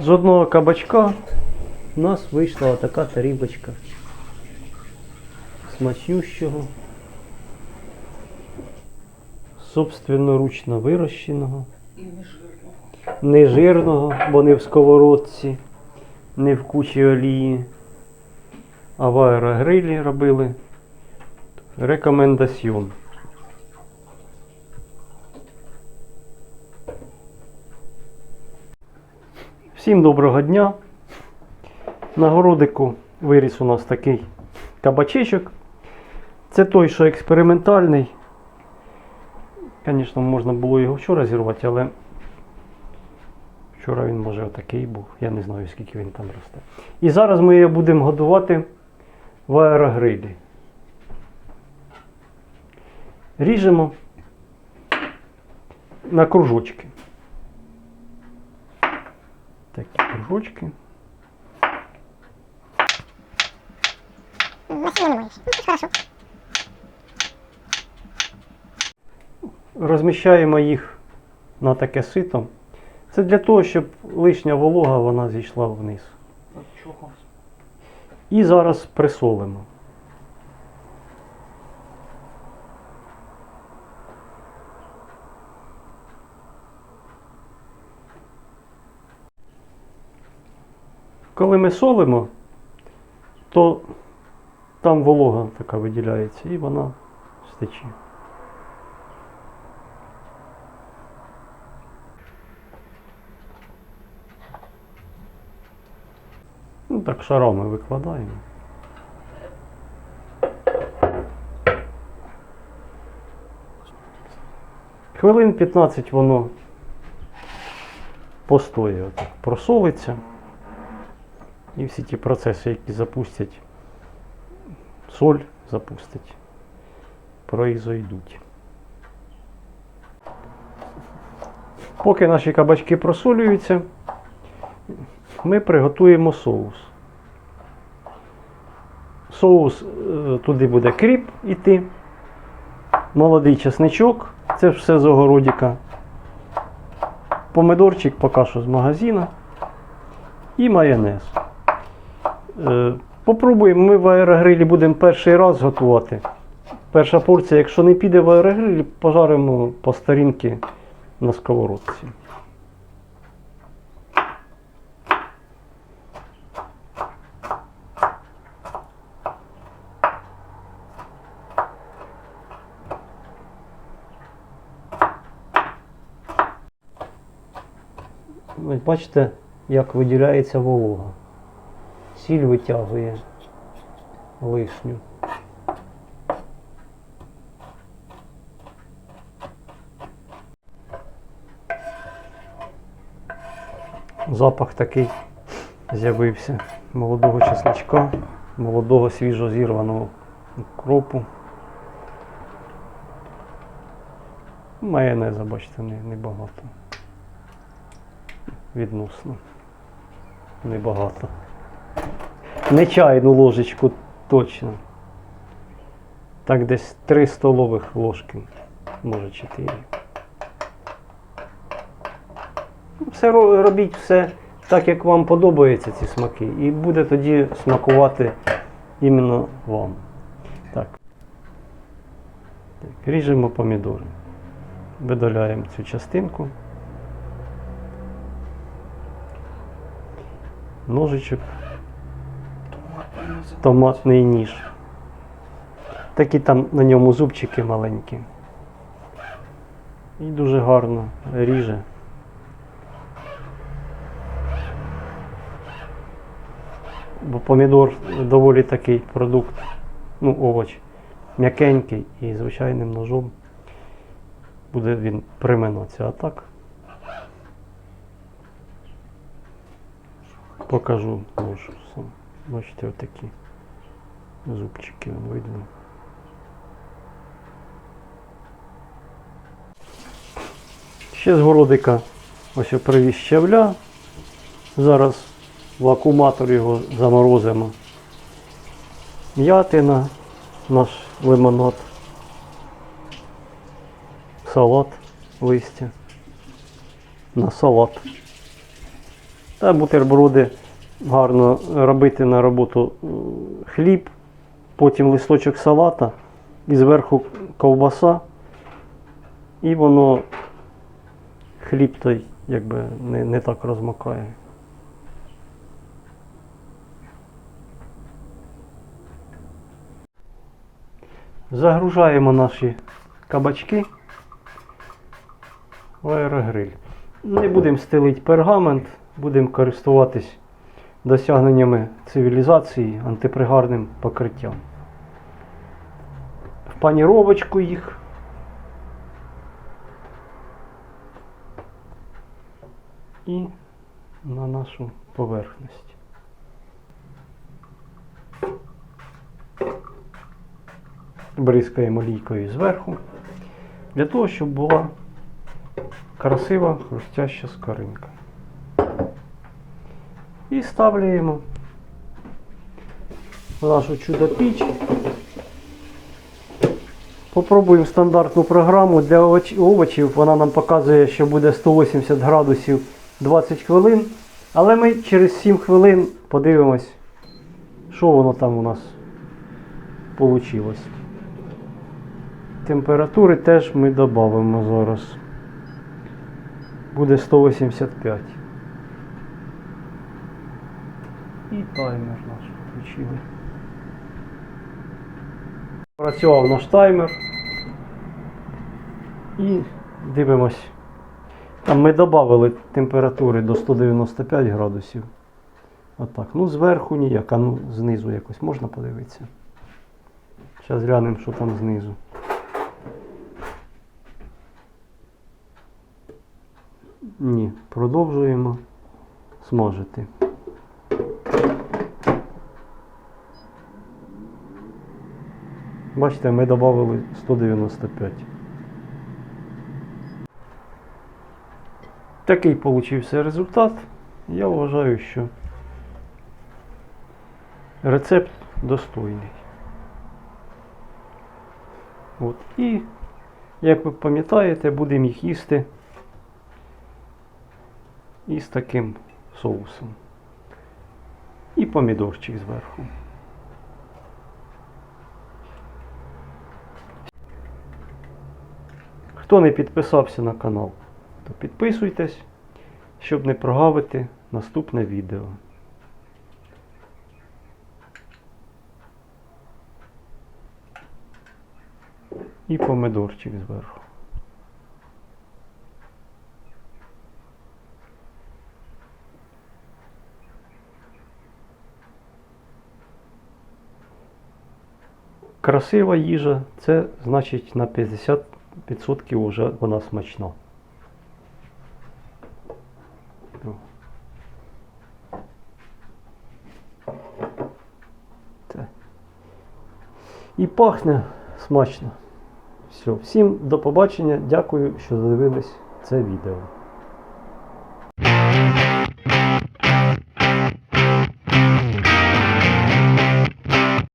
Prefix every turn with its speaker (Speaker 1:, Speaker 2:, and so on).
Speaker 1: З одного кабачка у нас вийшла така тарілочка. Смачнющого, собственноручно вирощеного,
Speaker 2: не
Speaker 1: жирного, бо не в сковородці, не в кучі олії, а в аерогрилі робили. Рекомендаціон. Всім доброго дня. На городику виріс у нас такий кабачечок. Це той, що експериментальний. Звісно, можна було його вчора зірвати, але вчора він може отакий був. Я не знаю, скільки він там росте. І зараз ми його будемо годувати в аерогрилі. Ріжемо на кружочки. Такі кружочки.
Speaker 3: Ну.
Speaker 1: Розміщаємо їх на таке сито. Це для того, щоб лишня волога вона зійшла вниз. І зараз присолимо. Коли ми солимо, то там волога така виділяється і вона стече. Ну так шарами викладаємо. Хвилин 15 воно постоє, отак, просолиться. І всі ті процеси, які запустять, соль запустить, произойдуть. Поки наші кабачки просолюються, ми приготуємо соус. Соус е, туди буде кріп іти, молодий чесничок, це все з огородіка. Помидорчик поки що з магазина і майонез. Е, Попробуємо, ми в аерогрилі будемо перший раз готувати. Перша порція, якщо не піде в аерогрилі, пожаримо по старінки на сковородці. Ось бачите, як виділяється волога. Сіль витягує лишню. Запах такий з'явився молодого чесночка, молодого свіжо зірваного кропу. Майонеза, бачите, не- небагато. Відносно. Небагато. Не чайну ложечку точно. Так десь 3 столових ложки. Може 4. Все робіть все так, як вам подобаються ці смаки. І буде тоді смакувати іменно вам. Так. так ріжемо помідори. Видаляємо цю частинку. Ножичок, томатний ніж. Такі там на ньому зубчики маленькі. І дуже гарно ріже. Бо помідор доволі такий продукт, ну, овоч, м'якенький і звичайним ножом буде він приминатися. А так покажу нож сам. Бачите, отакі зубчики видно. Ще з городика ось я привіз щавля. Зараз в акуматор його заморозимо. М'ятина, наш лимонад, салат, листя. На салат. Та бутерброди гарно робити на роботу хліб, потім листочок салата і зверху ковбаса. І воно хліб той якби не, не так розмокає. Загружаємо наші кабачки в аерогриль. Не будемо стелити пергамент, будемо користуватись досягненнями цивілізації антипригарним покриттям. В паніровочку їх. І на нашу поверхність. Бризкаємо олійкою зверху, для того, щоб була красива хрустяща скоринка. І ставляємо нашу чудо-піч. Попробуємо стандартну програму для овочів. Вона нам показує, що буде 180 градусів 20 хвилин. Але ми через 7 хвилин подивимось, що воно там у нас вийшло. Температури теж ми додамо зараз. Буде 185. І таймер наш включили. Працював наш таймер. І дивимось. Там ми додали температури до 195 градусів. Отак. Ну, зверху ніяк, а ну знизу якось можна подивитися. Зараз глянемо, що там знизу. Ні, продовжуємо смажити. Бачите, ми додали 195. Такий получився результат. Я вважаю, що рецепт достойний. От. І, як ви пам'ятаєте, будемо їх їсти із таким соусом. І помідорчик зверху. Хто не підписався на канал, то підписуйтесь, щоб не прогавити наступне відео. І помидорчик зверху. Красива їжа, це значить на 50% вже вона смачна. І пахне смачно. Все, всім до побачення. Дякую, що дивились це відео.